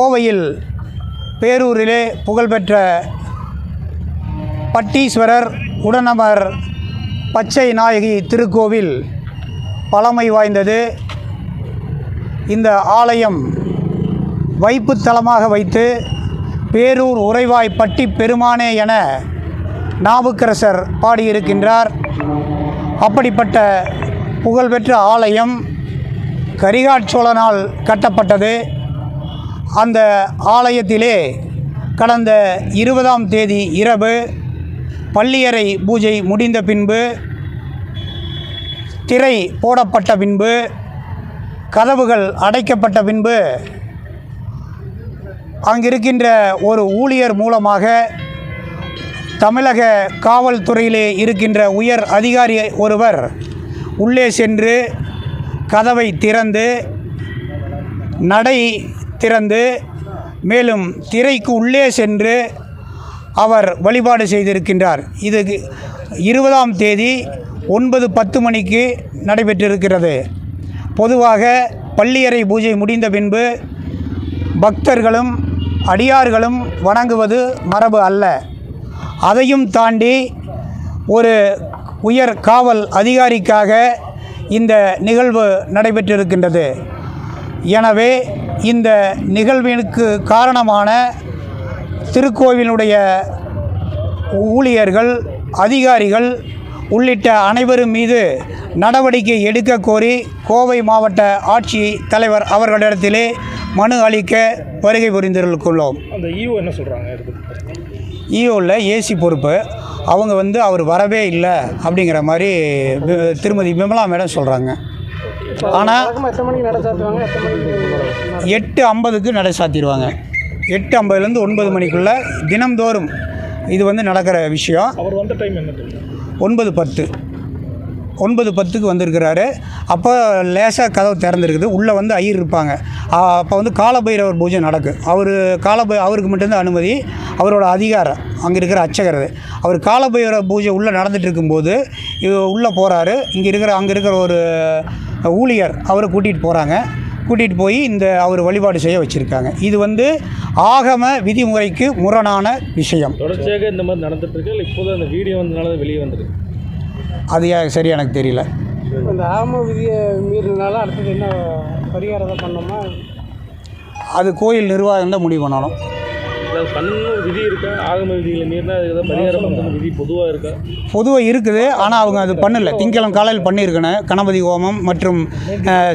கோவையில் பேரூரிலே புகழ்பெற்ற பட்டீஸ்வரர் உடனமர் பச்சை நாயகி திருக்கோவில் பழமை வாய்ந்தது. இந்த ஆலயம் வைப்புத்தலமாக வைத்து பேரூர் உறைவாய் பட்டி பெருமானே என நாவுக்கரசர் பாடியிருக்கின்றார். அப்படிப்பட்ட புகழ்பெற்ற ஆலயம் கரிகாட்சோழனால் கட்டப்பட்டது. அந்த ஆலயத்திலே கடந்த இருபதாம் தேதி இரவு பள்ளியறை பூஜை முடிந்த பின்பு திரை போடப்பட்ட பின்பு கதவுகள் அடைக்கப்பட்ட பின்பு அங்கிருக்கின்ற ஒரு ஊழியர் மூலமாக தமிழக காவல்துறையிலே இருக்கின்ற உயர் அதிகாரி ஒருவர் உள்ளே சென்று கதவை திறந்து நடை திறந்து மேலும் திரைக்கு உள்ளே சென்று அவர் வழிபாடு செய்திருக்கின்றார். இது இருபதாம் தேதி ஒன்பது பத்து மணிக்கு நடைபெற்றிருக்கிறது. பொதுவாக பள்ளியறை பூஜை முடிந்த பின்பு பக்தர்களும் அடியார்களும் வணங்குவது மரபு அல்ல. அதையும் தாண்டி ஒரு உயர் காவல் அதிகாரிக்காக இந்த நிகழ்வு நடைபெற்றிருக்கின்றது. எனவே இந்த நிகழ்விற்கு காரணமான திருக்கோவிலுடைய ஊழியர்கள் அதிகாரிகள் உள்ளிட்ட அனைவரும் மீது நடவடிக்கை எடுக்க கோரி கோவை மாவட்ட ஆட்சி தலைவர் அவர்களிடத்திலே மனு அளிக்க வருகை புரிந்திருக்கிறோம் அந்த ஈஓ என்ன சொல்கிறாங்க ஈஓவில் ஏசி பொறுப்பு. அவங்க வந்து அவர் வரவே இல்லை அப்படிங்கிற மாதிரி திருமதி விமலா மேடம் சொல்கிறாங்க ஆனால் எத்தனை மணிக்கு நட சாத்துவாங்க? எத்தனை மணிக்கு எட்டு ஐம்பதுக்கு நடை சாத்திடுவாங்க. எட்டு ஐம்பதுலேருந்து ஒன்பது மணிக்குள்ளே தினம்தோறும் இது வந்து நடக்கிற விஷயம். அவர் வந்த டைம் என்ன ஒன்பது பத்து. ஒன்பது பத்துக்கு வந்திருக்கிறாரு. அப்போ லேசாக கதவு திறந்துருக்குது. உள்ளே வந்து ஐயர் இருப்பாங்க. அப்போ வந்து காலபைரவர் பூஜை நடக்கும் அவர் காலபை அவருக்கு மட்டும்தான் அனுமதி. அவரோட அதிகாரம் அங்கே இருக்கிற அர்ச்சகர் அது. அவர் காலபைரவர் பூஜை உள்ளே நடந்துட்டு இருக்கும்போது உள்ளே போகிறாரு இங்கே இருக்கிற அங்கே இருக்கிற ஒரு ஊழியர் அவரை கூட்டிகிட்டு போகிறாங்க கூட்டிகிட்டு போய் இந்த அவர் வழிபாடு செய்ய வச்சுருக்காங்க. இது வந்து ஆகம விதிமுறைக்கு முரணான விஷயம். தொடர்ச்சியாக இந்த மாதிரி நடந்துட்டு இருக்கு. இல்லை இப்போதான் அந்த வீடியோ வந்தனால தான் வெளியே வந்திருக்கு. அது சரி எனக்கு தெரியல. இந்த ஆம விதியை மீறினால அடுத்தது என்ன பரிகாரம் பண்ணோமா அது கோயில் நிர்வாகம் தான் முடிவு பண்ணணும். அதாவது பண்ணணும் விதி இருக்கா? ஆகம விதிகளை மீறினா அதுக்கு ஏதாவது பரிகாரம் பண்ணணும் விதி பொதுவாக இருக்கா? பொதுவாக இருக்குது. ஆனால் அவங்க அது பண்ணல. திங்கக்கிழமை காலையில் பண்ணியிருக்கணும். கணபதி ஹோமம் மற்றும்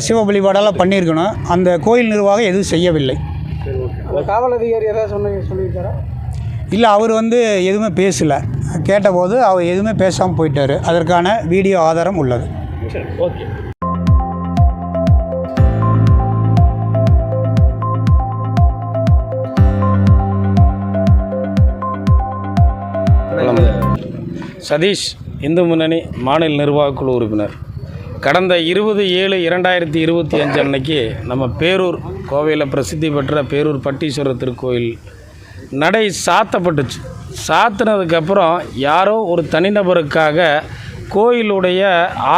சிவ வழிபாடெல்லாம் பண்ணியிருக்கணும். அந்த கோயில் நிர்வாகம் எதுவும் செய்யவில்லை. சரி ஓகே. அந்த காவல் அதிகாரி ஏதாவது சொன்ன சொல்லியிருக்காரா? இல்லை அவர் வந்து எதுவுமே பேசலை. கேட்டபோது அவர் எதுவுமே பேசாமல் போயிட்டார். அதற்கான வீடியோ ஆதாரம் உள்ளது. சரி ஓகே. சதீஷ் இந்து முன்னணி மாநில நிர்வாகக்குழு உறுப்பினர். கடந்த இருபது ஏழு இரண்டாயிரத்தி இருபத்தி அஞ்சு அன்னைக்கு நம்ம பேரூர் கோவையில் பிரசித்தி பெற்ற பேரூர் பட்டீஸ்வரர் திருக்கோயில் நடை சாத்தப்பட்டுச்சு. சாத்தினதுக்கப்புறம் யாரோ ஒரு தனிநபருக்காக கோயிலுடைய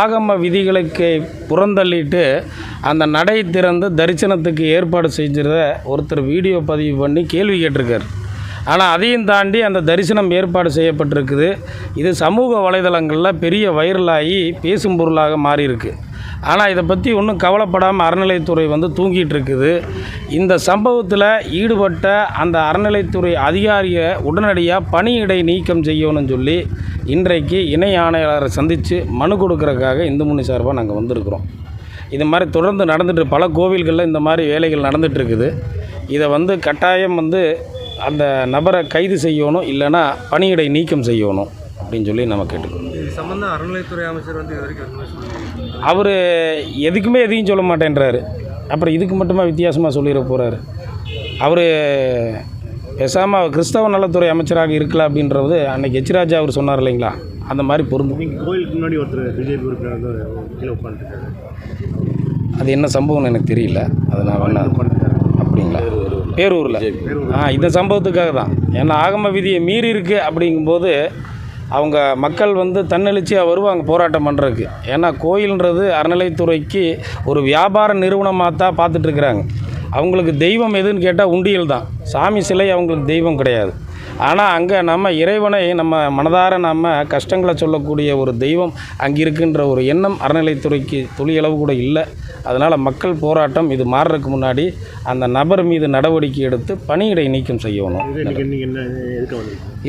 ஆகம விதிகளுக்கு புறந்தள்ளிட்டு அந்த நடை திறந்து தரிசனத்துக்கு ஏற்பாடு செஞ்சதை ஒருத்தர் வீடியோ பதிவு பண்ணி கேள்வி கேட்டிருக்கார். ஆனால் அதையும் தாண்டி அந்த தரிசனம் ஏற்பாடு செய்யப்பட்டிருக்குது. இது சமூக வலைதளங்களில் பெரிய வைரலாகி பேசும் பொருளாக மாறியிருக்கு. ஆனால் இதை பற்றி ஒன்றும் கவலைப்படாமல் அறநிலைத்துறை வந்து தூங்கிட்டு இருக்குது இந்த சம்பவத்தில் ஈடுபட்ட அந்த அறநிலைத்துறை அதிகாரியை உடனடியாக பணியிடை நீக்கம் செய்யணும்னு சொல்லி இன்றைக்கு இணை ஆணையாளரை சந்தித்து மனு கொடுக்கறதுக்காக இந்து முன்னணி சார்பாக நாங்கள் வந்திருக்கிறோம். இது மாதிரி தொடர்ந்து நடந்துட்டு பல கோவில்களில் இந்த மாதிரி வேலைகள் நடந்துகிட்ருக்குது இதை வந்து கட்டாயம் வந்து அந்த நபரை கைது செய்யணும் இல்லைன்னா பணியிடை நீக்கம் செய்யணும் அப்படின்னு சொல்லி நம்ம கேட்டுக்கணும் இது அறநிலைத்துறை அமைச்சர் வந்து இது வரைக்கும். அவர் எதுக்குமே எதையும் சொல்ல மாட்டேன்றாரு. அப்புறம் இதுக்கு மட்டுமா வித்தியாசமாக சொல்லிட போகிறாரு அவர் பேசாமல் கிறிஸ்தவ நலத்துறை அமைச்சராக இருக்கலாம் அப்படின்றது அன்னைக்கு எச்ராஜா அவர் சொன்னார் இல்லைங்களா? அந்த மாதிரி பொருந்தும். கோயிலுக்கு முன்னாடி ஒருத்தர் பிஜேபி உறுப்பினர் கீழே உட்காந்துருக்காரு அது என்ன சம்பவம்னு எனக்கு தெரியல. அதை நான் வேணா பேரூரில். ஆ இந்த சம்பவத்துக்காக தான். ஏன்னா ஆகம விதியை மீறி இருக்கு அப்படிங்கும்போது அவங்க மக்கள் வந்து தன்னெழுச்சியாக வருவாங்க போராட்டம் பண்ணுறதுக்கு ஏன்னா கோயில்ன்றது அறநிலைத்துறைக்கு ஒரு வியாபார நிறுவனமாக தான் பார்த்துட்டு இருக்கிறாங்க. அவங்களுக்கு தெய்வம் எதுன்னு கேட்டால் உண்டியல் தான். சாமி சிலை அவங்களுக்கு தெய்வம் கிடையாது. ஆனால் அங்கே நம்ம இறைவனை நம்ம மனதார நம்ம கஷ்டங்களை சொல்லக்கூடிய ஒரு தெய்வம் அங்கே இருக்கின்ற ஒரு எண்ணம் அறநிலைத்துறைக்கு துளியளவு கூட இல்லை. அதனால் மக்கள் போராட்டம் இது மாறுறதுக்கு முன்னாடி அந்த நபர் மீது நடவடிக்கை எடுத்து பணியிடை நீக்கம் செய்யணும்.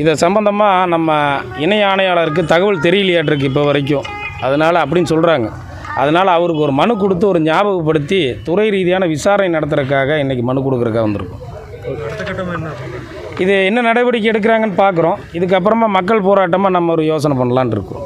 இது சம்பந்தமாக நம்ம இணை ஆணையாளருக்கு தகவல் தெரியலையாட்டிருக்கு இப்போ வரைக்கும். அதனால் அப்படின்னு சொல்கிறாங்க அதனால் அவருக்கு ஒரு மனு கொடுத்து ஒரு ஞாபகப்படுத்தி துறை ரீதியான விசாரணை நடத்துறதுக்காக இன்றைக்கி மனு கொடுக்குறதுக்காக வந்திருக்கோம். இது என்ன நடவடிக்கை எடுக்கிறாங்கன்னு பார்க்குறோம். இதுக்கப்புறமா மக்கள் போராட்டமாக நம்ம ஒரு யோசனை பண்ணலான் இருக்கோம்.